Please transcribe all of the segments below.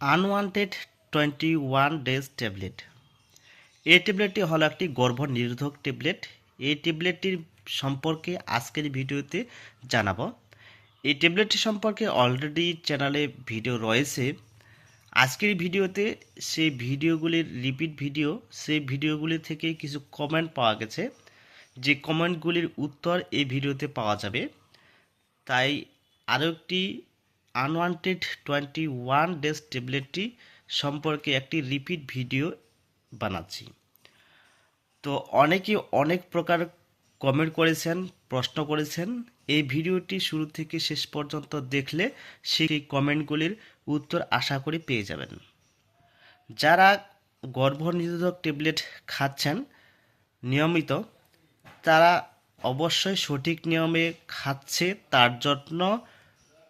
Unwanted twenty one days tablet. এই ট্যাবলেটটি হলো একটি গর্ভ নিরোধক ট্যাবলেট। এই ট্যাবলেটটির সম্পর্কে আজকের ভিডিওতে জানাব। এই ট্যাবলেটটি সম্পর্কে অলরেডি চ্যানেলে ভিডিও রয়েছে। আজকের ভিডিওতে সেই ভিডিওগুলির রিপিট ভিডিও সেই ভিডিওগুলি থেকে কিছু কমেন্ট পাওয়া গেছে। যে কমেন্টগুলির উত্তর এই ভিডিওতে পাওয়া যাবে। তাই আরও একটি আনওয়ান্টেড টোয়েন্টি ওয়ান ডেজ ট্যাবলেটটি সম্পর্কে একটি রিপিট ভিডিও বানাচ্ছি। তো অনেকে অনেক প্রকার কমেন্ট করেছেন, প্রশ্ন করেছেন। এই ভিডিওটি শুরু থেকে শেষ পর্যন্ত দেখলে সেই কমেন্টগুলির উত্তর আশা করি পেয়ে যাবেন। যারা গর্ভনিরোধক ট্যাবলেট খাচ্ছেন, নিয়মিত, তারা অবশ্যই সঠিক নিয়মে খাচ্ছে, তার জন্য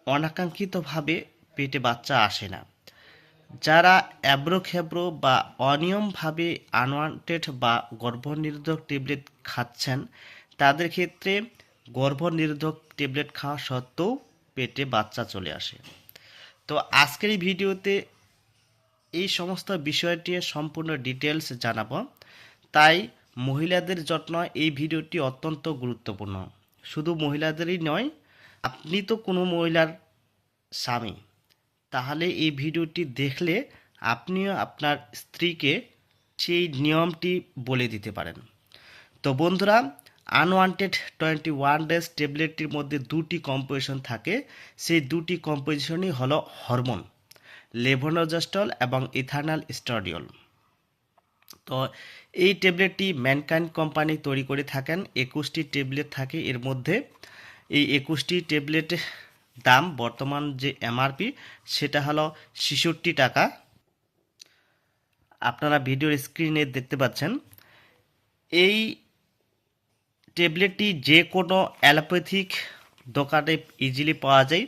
অনাকাঙ্ক্ষিতভাবে পেটে বাচ্চা আসে না। যারা অ্যাব্রোখ্যাব্রো বা অনিয়মভাবে আনওয়ান্টেড বা গর্ভনিরোধক ট্যাবলেট খাচ্ছেন, তাদের ক্ষেত্রে গর্ভনিরোধক ট্যাবলেট খাওয়া সত্ত্বেও পেটে বাচ্চা চলে আসে। তো আজকের এই ভিডিওতে এই সমস্ত বিষয়টি সম্পূর্ণ ডিটেলস জানাব। তাই মহিলাদের জন্য এই ভিডিওটি অত্যন্ত গুরুত্বপূর্ণ। শুধু মহিলাদেরই নয় আপনি তো কোনো মহিলার স্বামী, তাহলে এই ভিডিওটি দেখলে আপনিও আপনার স্ত্রীকে সেই নিয়মটি বলে দিতে পারেন। তো বন্ধুরা আনওয়ান্টেড টোয়েন্টি ওয়ান ডেজ ট্যাবলেটটির মধ্যে দুটি কম্পোজিশন থাকে। সেই দুটি কম্পোজিশনই হলো হরমোন লেভোনোজাস্টল এবং ইথানাল স্টাডিওল তো এই ট্যাবলেটটি ম্যানকাইন্ড কোম্পানি তৈরি করে থাকেন। একুশটি ট্যাবলেট থাকে এর মধ্যে। এই একুশটি ট্যাবলেট দাম বর্তমান যে এমআরপি, সেটা হলো ছেষট্টি টাকা। আপনারা ভিডিওর স্ক্রিনে দেখতে পাচ্ছেন, এই ট্যাবলেটটি যে কোনো অ্যালোপ্যাথিক দোকানে ইজিলি পাওয়া যায়।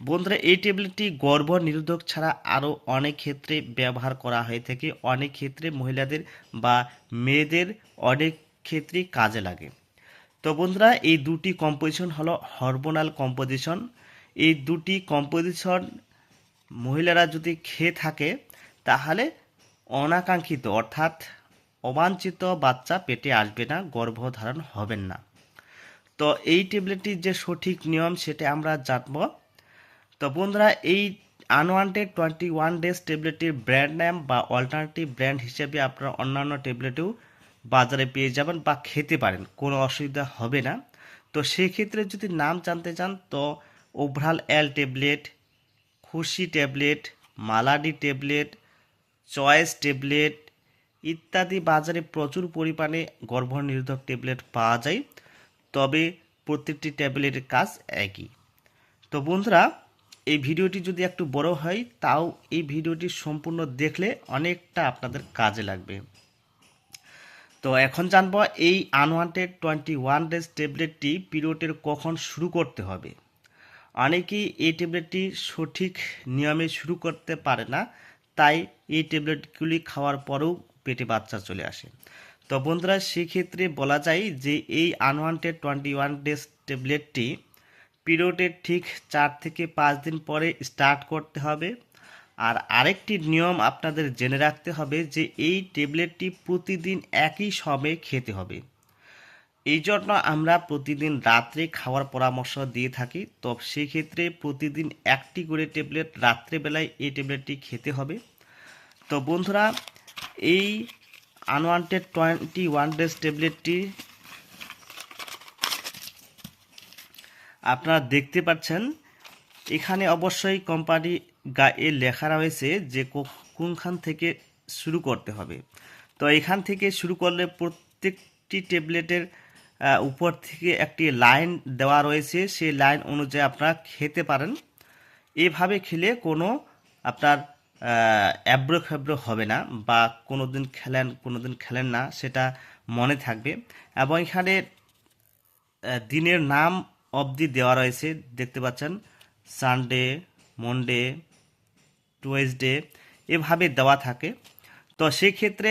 বন্ধুরা, এই ট্যাবলেটটি গর্ভ নিরোধক ছাড়া আরও অনেক ক্ষেত্রে ব্যবহার করা হয়ে থাকে। অনেক ক্ষেত্রে মহিলাদের বা মেয়েদের অনেক ক্ষেত্রেই কাজে লাগে। তো বন্ধুরা, এই দুটি কম্পোজিশন হলো হরমোনাল কম্পোজিশন এই দুটি কম্পোজিশন মহিলারা যদি খেয়ে থাকে, তাহলে অনাকাঙ্ক্ষিত অর্থাৎ অবাঞ্ছিত বাচ্চা পেটে আসবে না, গর্ভধারণ হবেন না। তো এই ট্যাবলেটটির যে সঠিক নিয়ম, সেটা আমরা জানব। তো বন্ধুরা, এই আনওয়ান্টেড টোয়েন্টি ওয়ান ডেজ ট্যাবলেটটির ব্র্যান্ড নেম বা অল্টারনেটিভ ব্র্যান্ড হিসেবে আপনারা অন্যান্য ট্যাবলেটেও বাজারে পেয়ে যাবেন বা খেতে পারেন, কোনো অসুবিধা হবে না। তো সেক্ষেত্রে যদি নাম জানতে চান, তো Ovral L tablet, Khushi tablet Mala D tablet, choice tablet ইত্যাদি বাজারে প্রচুর পরিমাণে গর্ভনিরোধক ট্যাবলেট পাওয়া যায়। তবে প্রত্যেকটি ট্যাবলেটের কাজ একই। তো বন্ধুরা, এই ভিডিওটি যদি একটু বড় হয়, তাও এই ভিডিওটি সম্পূর্ণ দেখলে অনেকটা আপনাদের কাজে লাগবে। তো এখন জানব এই আনওয়ান্টেড টোয়েন্টি ওয়ান ডেজ ট্যাবলেটটি পিরিয়ডের কখন শুরু করতে হবে। অনেকেই এই ট্যাবলেটটি সঠিক নিয়মে শুরু করতে পারে না, তাই এই ট্যাবলেটগুলি খাওয়ার পরেও পেটে বাচ্চা চলে আসে। তো বন্ধুরা, সেক্ষেত্রে বলা যায় যে এই আনওয়ান্টেড টোয়েন্টি ওয়ান ডেজ ট্যাবলেটটি পিরিয়ডের ঠিক চার থেকে পাঁচ দিন পরে স্টার্ট করতে হবে। আর আরেকটি নিয়ম আপনাদের জেনে রাখতে হবে যে এই ট্যাবলেটটি প্রতিদিন একই সময়ে খেতে হবে। এই জন্য আমরা প্রতিদিন রাত্রে খাওয়ার পরামর্শ দিয়ে থাকি। তো সেই ক্ষেত্রে প্রতিদিন একটি করে ট্যাবলেট রাত্রেবেলায় এই ট্যাবলেটটি খেতে হবে। তো বন্ধুরা, এই আনওয়ান্টেড টোয়েন্টি ওয়ান ডেজ ট্যাবলেটটি আপনারা দেখতে পাচ্ছেন। এখানে অবশ্যই কোম্পানি গায়ে লেখা রয়েছে যে কোনখান থেকে শুরু করতে হবে। তো এখান থেকে শুরু করলে প্রত্যেকটি ট্যাবলেটের উপর থেকে একটি লাইন দেওয়া রয়েছে। সেই লাইন অনুযায়ী আপনারা খেতে পারেন। এভাবে খেলে কোনো আপনার অ্যাব্রো ফ্যাব্রো হবে না বা কোনো দিন খেলেন কোনো দিন খেলেন না, সেটা মনে থাকবে। এবং এখানে দিনের নাম অবধি দেওয়া রয়েছে। দেখতে পাচ্ছেন, সানডে, মনডে টুয়েসডে এভাবে দেওয়া থাকে। তো সেক্ষেত্রে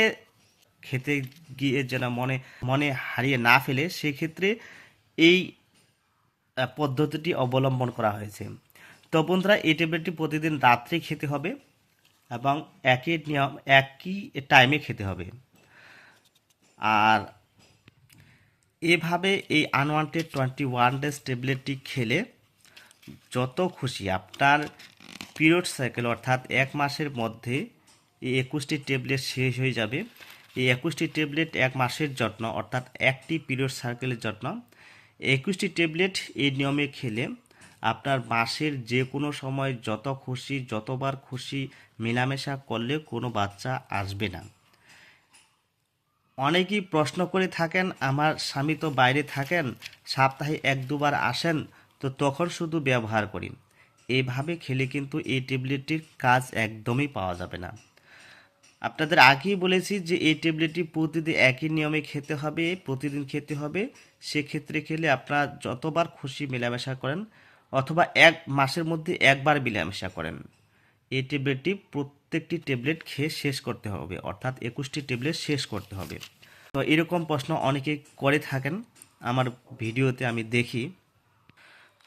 খেতে গিয়ে যেন মনে মনে হারিয়ে না ফেলে, সেক্ষেত্রে এই পদ্ধতিটি অবলম্বন করা হয়েছে। তো বন্ধুরা, এই ট্যাবলেটটি প্রতিদিন রাত্রে খেতে হবে এবং একই নিয়ম, একই টাইমে খেতে হবে। আর এভাবে এই আনওয়ান্টেড টোয়েন্টি ওয়ান ডেজ ট্যাবলেটটি খেলে যত খুশি আপনার পিরিয়ড সাইকেল অর্থাৎ এক মাসের মধ্যে এই একুশটি ট্যাবলেট শেষ হয়ে যাবে। এই একুশটি ট্যাবলেট এক মাসের যত্ন অর্থাৎ একটি পিরিয়ড সার্কেলের যত্ন। একুশটি ট্যাবলেট এই নিয়মে খেলে আপনার মাসের যে কোনো সময় যত খুশি, যতবার খুশি মেলামেশা করলে কোনো বাচ্চা আসবে না। অনেকেই প্রশ্ন করে থাকেন, আমার স্বামী তো বাইরে থাকেন, সপ্তাহে এক দুবার আসেন, তো তখন শুধু ব্যবহার করি। এইভাবে খেলে কিন্তু এই ট্যাবলেটটির কাজ একদমই পাওয়া যাবে না। আপনাদের আগেই বলেছি যে এই ট্যাবলেটটি প্রতিদিন একই নিয়মে খেতে হবে, প্রতিদিন খেতে হবে। সেক্ষেত্রে খেলে আপনারা যতবার খুশি মেলামেশা করেন অথবা এক মাসের মধ্যে একবার মেলামেশা করেন। এই ট্যাবলেটটি প্রত্যেকটি ট্যাবলেট খেয়ে শেষ করতে হবে, অর্থাৎ একুশটি ট্যাবলেট শেষ করতে হবে। তো এরকম প্রশ্ন অনেকে করে থাকেন। আমার ভিডিওতে আমি দেখি।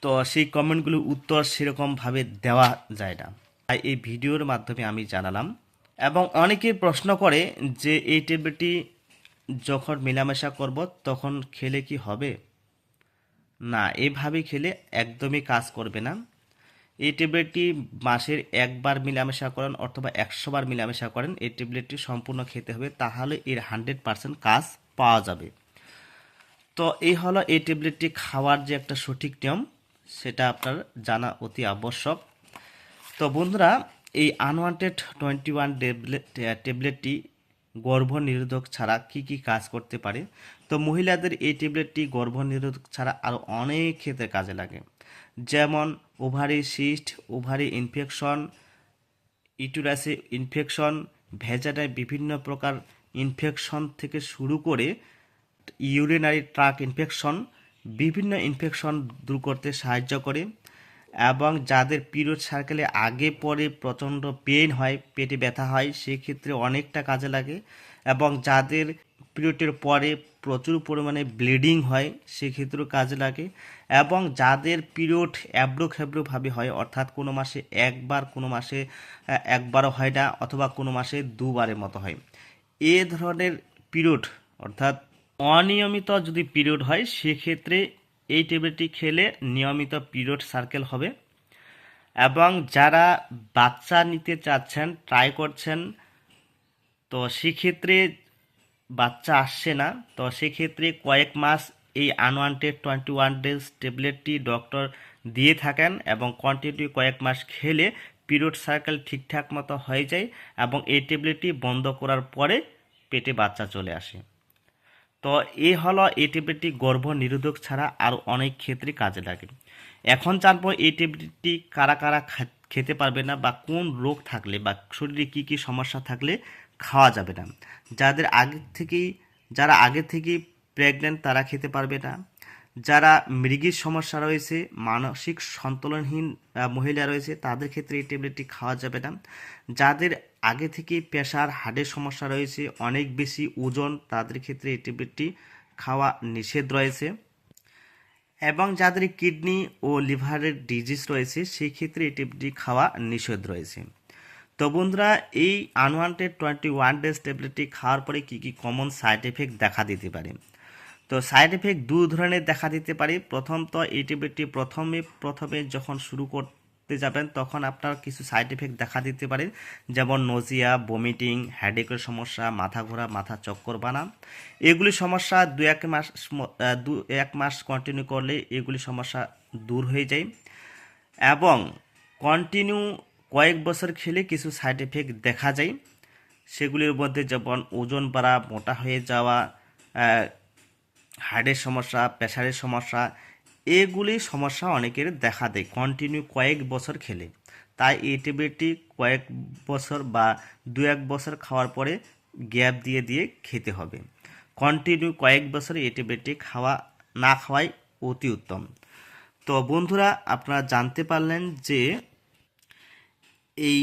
তো সেই কমেন্টগুলোর উত্তর সেরকমভাবে দেওয়া যায় না। তাই এই ভিডিওর মাধ্যমে আমি জানালাম। এবং অনেকে প্রশ্ন করে যে এই ট্যাবলেটটি যখন মেলামেশা করব তখন খেলে কি হবে? না, এভাবে খেলে একদমই কাজ করবে না। এই ট্যাবলেটটি মাসের একবার মিলামেশা করেন অথবা একশো বার মিলামেশা করেন, এই ট্যাবলেটটি সম্পূর্ণ খেতে হবে, তাহলে এর হান্ড্রেড পার্সেন্ট কাজ পাওয়া যাবে। তো এই হলো এই ট্যাবলেটটি খাওয়ার যে একটা সঠিক নিয়ম। সেটা আপনার জানা অতি আবশ্যক। তো বন্ধুরা, এই আনওয়ান্টেড টোয়েন্টি ওয়ান ট্যাবলেটটি গর্ভ নিরোধক ছাড়া কি কি কাজ করতে পারে? তো মহিলাদের এই ট্যাবলেটটি গর্ভ নিরোধক ছাড়া আরও অনেক ক্ষেত্রে কাজে লাগে। যেমন ওভারি সিস্ট ওভারি ইনফেকশন ইটুরাসে ইনফেকশন ভেজাটায় বিভিন্ন প্রকার ইনফেকশন থেকে শুরু করে ইউরিনারি ট্রাক ইনফেকশন বিভিন্ন ইনফেকশন দূর করতে সাহায্য করে এবং যাদের পিরিয়ড সার্কেলে আগে পরে প্রচণ্ড পেন হয়, পেটে ব্যথা হয়, সেক্ষেত্রে অনেকটা কাজে লাগে এবং যাদের পিরিয়ডের পরে প্রচুর পরিমাণে ব্লিডিং হয়, সেক্ষেত্রেও কাজে লাগে এবং যাদের পিরিয়ড অ্যাব্রো খ্যাব্রোভাবে হয়, অর্থাৎ কোনো মাসে একবার, কোনো মাসে একবারও হয় না অথবা কোনো মাসে দুবারের মতো হয়। এ ধরনের পিরিয়ড অর্থাৎ অনিয়মিত যদি পিরিয়ড হয়, সেক্ষেত্রে এই ট্যাবলেটটি খেলে নিয়মিত পিরিয়ড সার্কেল হবে। এবং যারা বাচ্চা নিতে চাচ্ছেন ট্রাই করছেন, তো সেক্ষেত্রে বাচ্চা আসছে না। তো সেক্ষেত্রে কয়েক মাস এই আনওয়ান্টেড টোয়েন্টি ওয়ান ডেজ ট্যাবলেটটি ডক্টর দিয়ে থাকেন এবং কন্টিনিউ কয়েক মাস খেলে পিরিয়ড সার্কেল ঠিকঠাক মতো হয়ে যায় এবং এই ট্যাবলেটটি বন্ধ করার পরে পেটে বাচ্চা চলে আসে। তো এ হলো এই গর্ভ নিরোধক ছাড়া আর অনেক ক্ষেত্রে কাজে লাগে। এখন জানব এই কারা কারা খেতে পারবে না বা কোন রোগ থাকলে বা শরীরে কি কি সমস্যা থাকলে খাওয়া যাবে না। যাদের আগে থেকেই, যারা আগে থেকেই প্রেগনেন্ট তারা খেতে পারবে না। যারা মৃগীর সমস্যা রয়েছে, মানসিক সন্তুলনহীন মহিলা রয়েছে, তাদের ক্ষেত্রে এই ট্যাবলেটটি খাওয়া যাবে না। যাদের আগে থেকে প্রেশার, হার্টের সমস্যা রয়েছে, অনেক বেশি ওজন, তাদের ক্ষেত্রে এই ট্যাবলেটটি খাওয়া নিষেধ রয়েছে। এবং যাদের কিডনি ও লিভারের ডিজিজ রয়েছে, সেই ক্ষেত্রে এই ট্যাবলেটটি খাওয়া নিষেধ রয়েছে। তো বন্ধুরা, এই আনওয়ান্টেড টোয়েন্টি ওয়ান ডেজ ট্যাবলেটটি খাওয়ার পরে কী কী কমন সাইড এফেক্ট দেখা দিতে পারে? তো সাইড এফেক্ট দু ধরনের দেখা দিতে পারে। প্রথম তো এই ট্যাবলেটটি প্রথমে প্রথমে যখন শুরু করতে যাবেন, তখন আপনার কিছু সাইড এফেক্ট দেখা দিতে পারে। যেমন নজিয়া বমিটিং হেডেকের সমস্যা, মাথা ঘোরা, মাথা চক্কর বানা। এগুলি সমস্যা দু এক মাস দু এক মাস কন্টিনিউ করলে এগুলি সমস্যা দূর হয়ে যায়। এবং কন্টিনিউ কয়েক বছর খেলে কিছু সাইড এফেক্ট দেখা যায়। সেগুলির মধ্যে যেমন ওজন বাড়া, মোটা হয়ে যাওয়া হার্টের সমস্যা, প্রেশারের সমস্যা, এগুলি সমস্যা অনেকের দেখা দেয়। কন্টিনিউ কয়েক বছর খেলে। তাই এই ট্যাবলেটটি কয়েক বছর বা দু এক বছর খাওয়ার পরে গ্যাপ দিয়ে দিয়ে খেতে হবে। কন্টিনিউ কয়েক বছর এই ট্যাবলেটটি খাওয়া, না খাওয়াই অতি উত্তম। তো বন্ধুরা, আপনারা জানতে পারলেন যে এই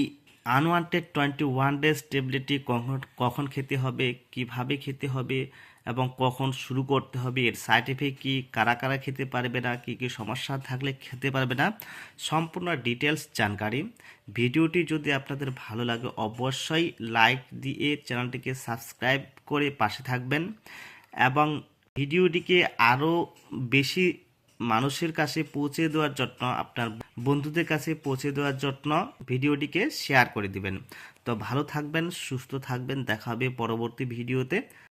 আনওয়ান্টেড টোয়েন্টি ওয়ান ডেজ ট্যাবলেটটি কখন কখন খেতে হবে, কীভাবে খেতে হবে এবং কখন শুরু করতে হবে, এর সাইড এফেক্ট কী, কারা কারা খেতে পারবে না, কী কী সমস্যা থাকলে খেতে পারবে না, সম্পূর্ণ ডিটেলস জানকারি। ভিডিওটি যদি আপনাদের ভালো লাগে, অবশ্যই লাইক দিয়ে চ্যানেলটিকে সাবস্ক্রাইব করে পাশে থাকবেন এবং ভিডিওটিকে আরও বেশি মানুষের কাছে পৌঁছে দেওয়ার জন্য আপনার বন্ধুদের কাছে পৌঁছে দেওয়ার জন্য ভিডিওটিকে শেয়ার করে দিবেন। তো ভালো থাকবেন, সুস্থ থাকবেন, দেখা হবে পরবর্তী ভিডিওতে।